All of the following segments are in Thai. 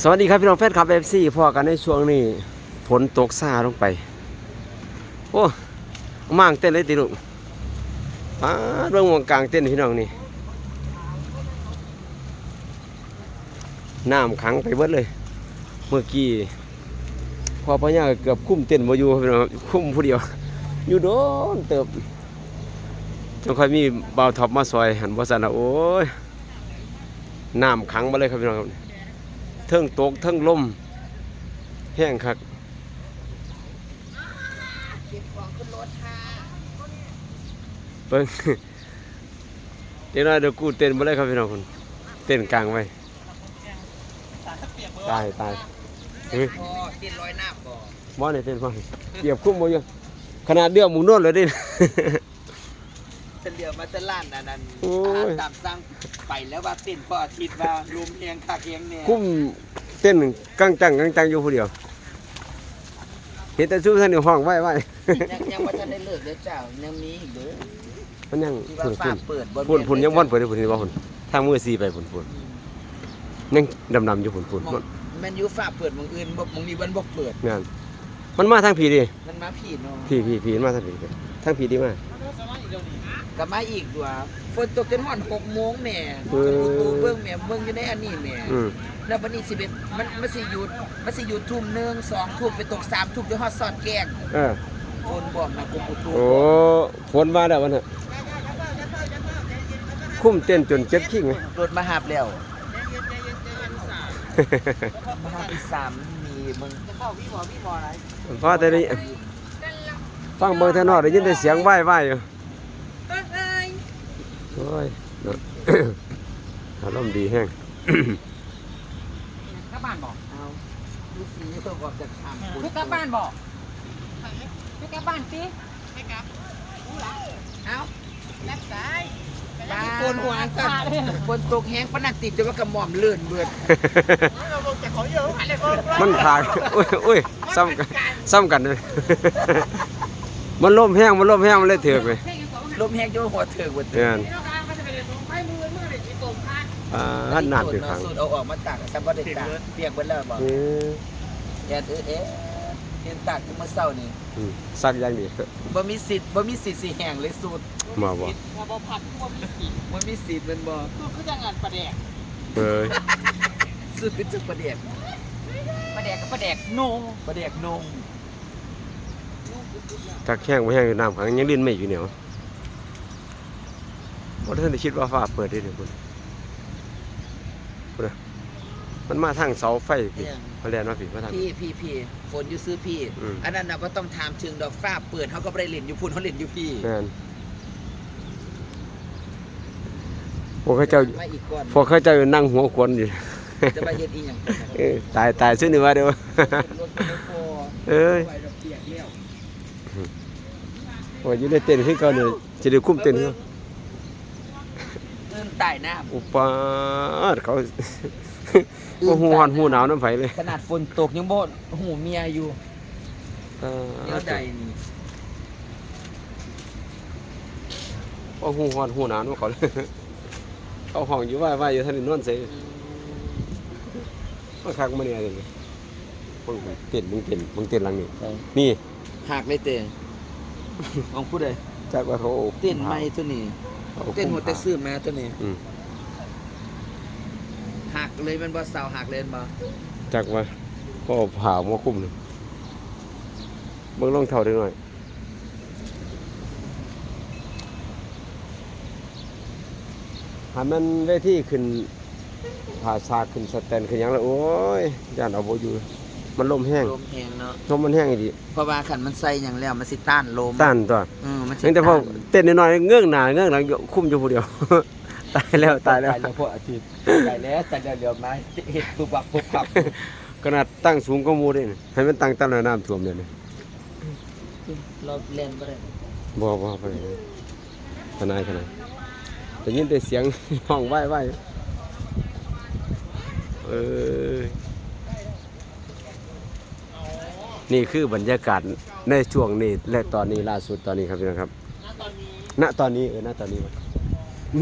สวัสดีครับพี่น้องแฟนคลับเอฟซีพอกันในช่วงนี้ฝนตกซาลงไป โอ้มางเต้นเลยติลูกป้าเรื่องวงกลางเต้นพี่น้องนี่น้ำขังไปเบิดเลย เมื่อกี้พอพญาเกือบคุ้มเต้นมาอยู่พี่น้องคุ้มผู้เดียว อยู่โดนเติบจนค่อยมีเบาท็อปมาซอยหันบ่สันนะโอ้ยน้ำขังมาเลยครับพี่น้องครับ เทิงตกเทิงลมแห้งคักเก็บของขึ้นเบิ่งเดี๋ยวน่อยเดี๋ยวกูเต้นมาเลยครับพี่น้องคนเต้นกลางไว้ตายตายเฮ้ยพอติดรอยหน้าบ่มอนี่เต้นมาเกียบคุ้มบ่ยู่ขนาดเดือหมูนวดเลยดิ จะเหลียวมาจะล้านอันนั้นโอ้ย อาหารตามสั่งไปแล้วว่าติดพออาทิตย์ว่าลมเอียงคักเอียงเนี่ยคุ้มเต้นกังจังกังจังอยู่ผู้เดียวเห็นแต่ชูท่านอยู่ห้องไว้ไว้ ยังยังว่าท่านได้เลิกเด้อเจ้ายังมีอีกเด้อมันยังที่ว่าพุ่นฟ้าพุ่นเปิดบ่พุ่นพุ่นยังว่อนเปิดได้พุ่นนี่ว่าพุ่นทางมือซีไปพุ่นพุ่นยังดำดำๆอยู่พุ่นพุ่นมองแมันอยู่ฟ้าเปิดหมองอื่นบ่หมองนี้มันบ่เปิดงานมันมาทางผีดิมันมาผิดเนาะผีผีผีมันมาทางผีดิทางผีดีมาก กลับมาอีกด้วยฝนตกจนฮอด6โมงแหม่เออจนกูเบิ่งแหม่เบิ่งอยู่ในอันนี้แหม่อืม แล้ววันนี้สิเป็นมันมันสิหยุดมันสิหยุดทุ่มหนึ่งสองทุ่มไปตกสามทุ่มจนฮอดสอดแกงเออฝนบอกนะกูกูตูโอ้ฝนมาแล้ววันน่ะคุ้มเต้นจนเจ็บขิงไหม รถมาหาบแล้ว มาหาบอีกสามมีมึงจะเข้าพี่หมอพี่หมออะไรพอแต่นี้ฟังเบิ่งทางนอกได้ยินแต่เสียงไหว้ไหว้อยู่ โอ้ยเนาะอารมณ์ดีแห้งกลับบ้านบอกเอาดูสีเพิ่มออกจากทางคุณไม่กลับบ้านบอกไม่กลับบ้านสิเอาแลบซ้ายบ้าโกนหัวซะฝนตกแห้งปะนักติดจนว่ากระหม่อมเลื่อนเบิดมันขาดอุ้ยอุ้ยซ้ำกันซ้ำกันเลยมันล่มแห้งมันล่มแห้งมันเลยเถือกไปลมแห้งจนหัวเถิกเบิดเนี่ย อ่าหันหนาดเป็นครั้งสูตรเอาออกมาตากซับบ่ได้ตากเปียกเบิดแล้วบ่เอ๊ะแอนเออเอ๊ะเห็นตากขึ้นมาเศร้านี่อืมซักอย่างดีบ่มีสิทธิ์บ่มีสิทธิ์สิแห้งเลยสูตรมาบ่พอบ่ผัดพวกมีสีบ่มีสิทธิ์แมันบ่คือคือจังงานประแดกเอ้ยสูตรเป็นจักประเดกประแดกกับประแดกโนประเดกนงทักแห้งบ่แห้งอยู่น้ำขังยังลิ้นไม่อยู่เหนียวบ่ทันได้คิดว่าฟ้าเปิดได้เด้อพุ่นพุ่นน่ะ มันมาทางเสาไฟพี่มาแล่นมาพี่มาทาง พี่พี่พี่ฝนอยู่ซื้อพี่ อืม อันนั้นน่ะบ่ต้องถามถึงดอกฟ้าเปิดเขาก็บ่ได้เล่นอยู่พุ่นเขาเล่นอยู่พี่แม่นพวกเขาเจ้ามาอีกก่อนพวกเขาเจ้าอยู่นั่งหัวควนอยู่ จะมาเฮ็ดอีหยังเอ้ยตายตายซื่อนี่ว่าเด้อรถบ่พอเอ้ยไว้ดอกเปียกแล้วว่าอยู่ในเต้นคือเก่านี่สิได้คุมเต้นคือตื่นใต้น้ำอุปาทเขา บ่ฮู้ฮ้อนฮู้หนาวน้ำไผเลยขนาดฝนตกยังบ่หูเมียอยู่เออเดี๋ยวใดนี่บ่ฮู้ฮ้อนฮู้หนาวน้ำเขาเลยเขาห้องอยู่ว่าว่าอยู่ทางนี้นอนเสยมาคักมาเนี่ยเลยมึงเต้นมึงเต้นมึงเต้นหลังนี่นี่หักเลยเต้ของผู้ใดจักว่าเขาเต้นใหม่ตัวนี้อาเต้นหัวแต่ซื้อมาตัวนี้อืมหัก เลยมันบ่เสาหักเลยมันบ่จักว่าก็เอาผ้ามาคลุมเลยเบิ่งรองเท้าได้หน่อยหามันเวทีขึ้นผ่าซากขึ้นสแตนขึ้นหยังแล้วโอ้ยย่านเอาบ่อยู่ มันลมแห้งลมแหงเนาะลมมันแห้งอีดีเพราะว่าขันมันใส่อย่างแล้วมันสิต้านลมต้านตัวเออมันสิเพียงแต่พอเต้นน้อยๆเงื้องหน้าเงื้องหลังคุมอยู่ผู้เดียว ตายแล้วตายแล้ว ตายแล้วพวกอาทิตย์ตายแล้วแต่เดี๋ยวเดี๋ยวมาเห็ดปุบปับปุบปับขนาดตั้งสูงก็มูได้นี่ให้มันตั้งตามน้ำท่วมเลยนี่เราเล่นบ่ได้บ่บ่ไปเลยขนาดขนาดแต่ยินแต่เสียงห้องไหว้ไหว้เออนี่คือบรรยากาศในช่วงนี้และตอนนี้ล่าสุดตอนนี้ครับพี่น้องครับ ณตอนนี้เออณตอนนี้วะ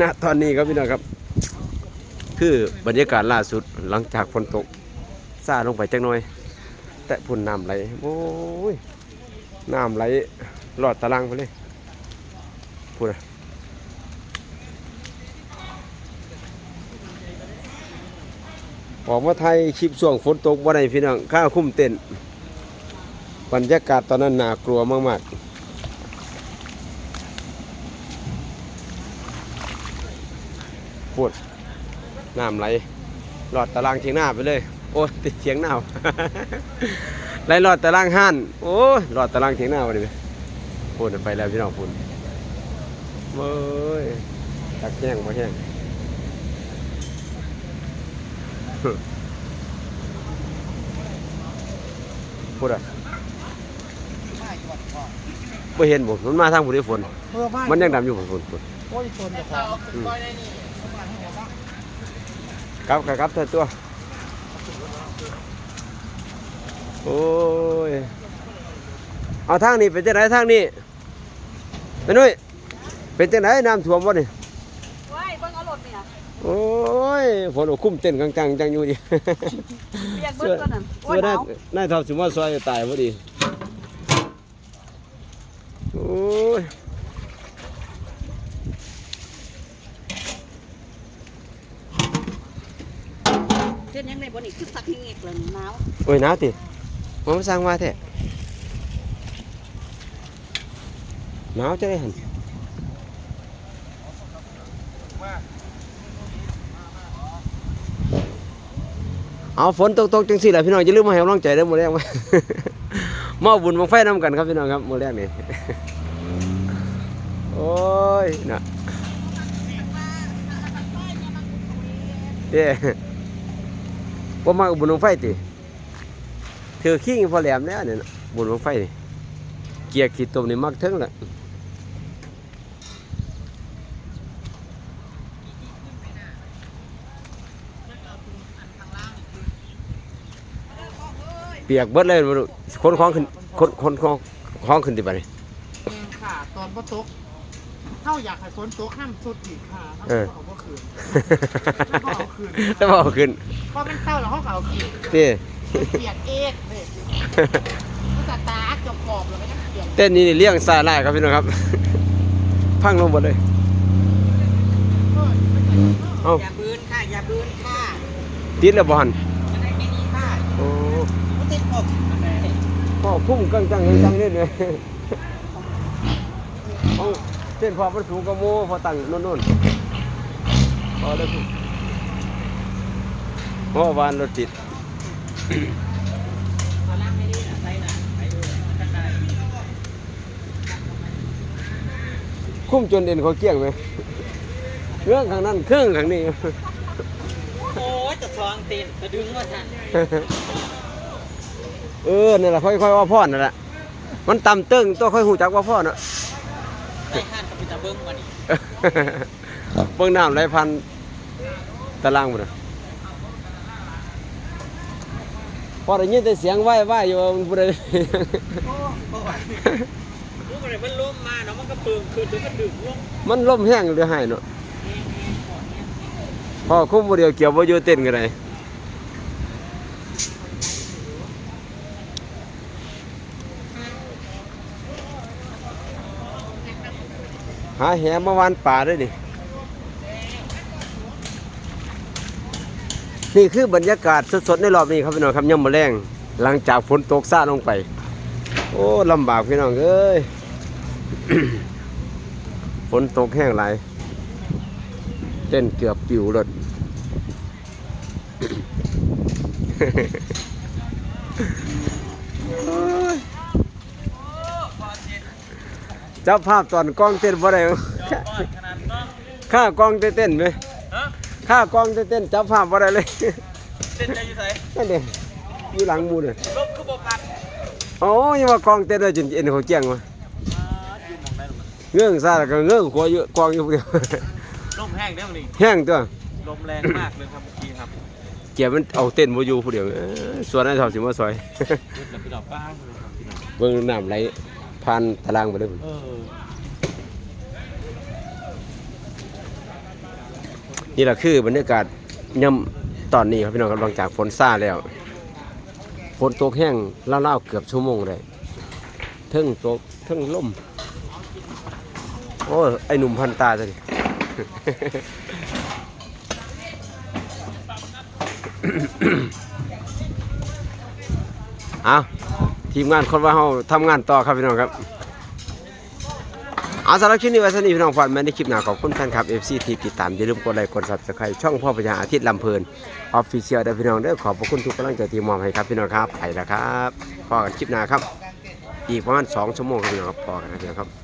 ณตอนนี้ครับพี่น้องครับ คือบรรยากาศล่าสุดหลังจากฝนตกซาลงไปจักหน่อย แต่พุ่นน้ำไหลโอ้ยน้ำไหลหลอดตารางไปเลยพูดอะออกมาไทยคลิปช่วงฝนตกบ่ได้พี่น้องข้าคุ้มเต้นบรรยากาศตอนนั้นน่ากลัวมากๆ พูดน้ำไหลหลอดตารางเทียงหน้าไปเลย โอ้ยติดเทียงหน้าไหลหลอดตารางห้านโอ้ยหลอดตารางเทียงหน้าไปเลยพูดไปแล้วพี่น้องพูดเว้ยตักแห้งมาแห้งพูดอะมาอยู่วัดก่อนไม่เห็นผมมันมาทางผู้ได้ฝนเพื่อมามันยังดำอยู่ผมฝนฝนโอ้ยชนเดี๋ยวของครับ ครับครับเธอตัว โอ้ย เอาทางนี้เป็นจังไหนทางนี้แม่นุ้ยเป็นจังไหนน้ำท่วมวะนี่ว้ายเบิ่งเอารถเนี่ยโอ้ยฝนเอาคุ้มเต้นกังจังจังอยู่ดิเรียกเบิ่งก่อนนั่นโอ้เสื้ยอหได้นาวนายทอดสมว่าซอยตายพอดี โอ้ย เฮ็ดยังไงบ่นี่ คือสักเงียกเลยหนาวโอ้ยหนาวติมันมาสร้างมาแท้หนาวจะได้หันเอาฝนตกตกจังสิแหละพี่น้องอย่าลืมมาให้กำลังใจเด้อมื้อแรกมามาเอาบุญบังไฟนำกันครับพี่น้องครับมื้อแรกนี่โอ้ยน่ะเด้ บ่มาบุญบังไฟติถือขี้งพอแหลมแล้วเนี่ยบุญบังไฟนี่เกียร์ขี้ตมนี่มักถึงละเปียกเบิดเลยบ่รู้คนของขึ้นคนคนของของขึ้นติบัดนี้เองค่ะตอนพ่ตก เท่าอยากให้ฝนตกห้ามสุดอีกค่ะเออ เขาก็คืนจะบอกขึ้นเพราะมันเศร้าแล้วเขาก็เอาคืนเต้เปียกเอกเลยภาษาตาจบกรอบแล้วก็ยังเปียกเต้นนี่เลี้ยงสายไล่ครับพี่น้องครับ พังลงหมดเลยเอ้า อย่าบืนค่ะ อย่าบืนค่ะติดแล้วบ่หันมันได้ไม่ดีค่ะโอ้มันติดอกพ่อพุ่งกังจังกังจังนี่เลยเอาเส้นพอมันสูงกว่าโมพอตั้งโน่นๆพอแล้วพุ่งโอ้วานรถติดคุ้มจนเอ็นเขาเกี้ยงไหมเรื่องข้างนั้นเครื่องข้างนี้ โอ้ยจะฟองตีนจะดึงว่าฉันเออนั่นแหละค่อยๆว่าพ่อนั่นแหละมันต่ำเติ้งตัวค่อยหูจักว่าพ่อน่ะได้ห้านกับพิ ตาเบิ้งมาดิเบิ่งน้ำไหลพันตารางหมดน่ะพอได้ยินแต่เสียงไหว้ไหว้อยู่มันบ่ได้รู้อะไรมันล้มมาเนาะมันก็เปิงคืนถึงก็ดึงลงมันล่มแห้งหรือหายเนาะพอคุ้มบ่เดียวเกี่ยวบ่อยู่เต้นกันได หาแหมาวานป่าด้วยนี่ นี่คือบรรยากาศสดๆในรอบนี้ครับพี่น้องครับย่ำมะแรงหลังจากฝนตกซาลงไป โอ้ลำบากพี่น้องเอ้ยฝนตกแห้งหลเต้นเกือบปิวรถ จ้าภาพตอนกล้องเต้นบ่ได้ค่ากล้องเต้นๆไหมค่ากล้องเต้นๆเจ้าภาพบ่ได้เลยเต้นใจอยู่ไสนั่นเด้อยู่หลังหมูเลยลบคือบ่ปัดโอ้ยยังว่ากล้องเต้นได้จนเอ็นเขาเจียงวะอยู่มองได้หรือมันเงื่องซาแล้วก็เงื่องขัวอยู่กล้องอยู่ผู้เดียวลมแห้งได้มั้งนี่แห้งตัวลมแรงมากเลยครับเมื่อกี้ครับเกียบมันเอาเต้นบ่อยู่ผู้เดียวเอ้ยส่วนนั้นชอบสิมาซอยเล่นกับพี่ดอกป้าเลยครับพี่น้อง เบิ่งน้ำไหล ผ่านตารางไปเลยพุ่นเออนี่แหละคือบรรยากาศย่ำตอนนี้ครับพี่น้องกำลังจากฝนซ่าแล้วฝนตกแห้งเล่าวๆเกือบชั่วโมงเลยเทิงตกเทิงล่มโอ้ยไอหนุ่มพันตาตัวนี้เอา ทีมงานคนว่าเขาทำงานต่อครับพี่น้องครับเอาสำหรับคลิปนี้ไว้สนิทพี่น้องฟันแม่ในคลิปหน้าขอบคุณแฟนคลับ FC ที่ติดตามอย่าลืมกดไลค์กดซับสไครต์ช่องพ่อพญาอาทิตย์ลำเพลินออฟฟิเชียลเด้อพี่น้องเด้อขอบพระคุณทุกกำลังใจที่มอบให้ครับพี่น้องครับไปแล้วครับพอกันคลิปหน้าครับ อีกประมาณสองชั่วโมงครับพี่น้องครับพอกันนะพี่น้องครับ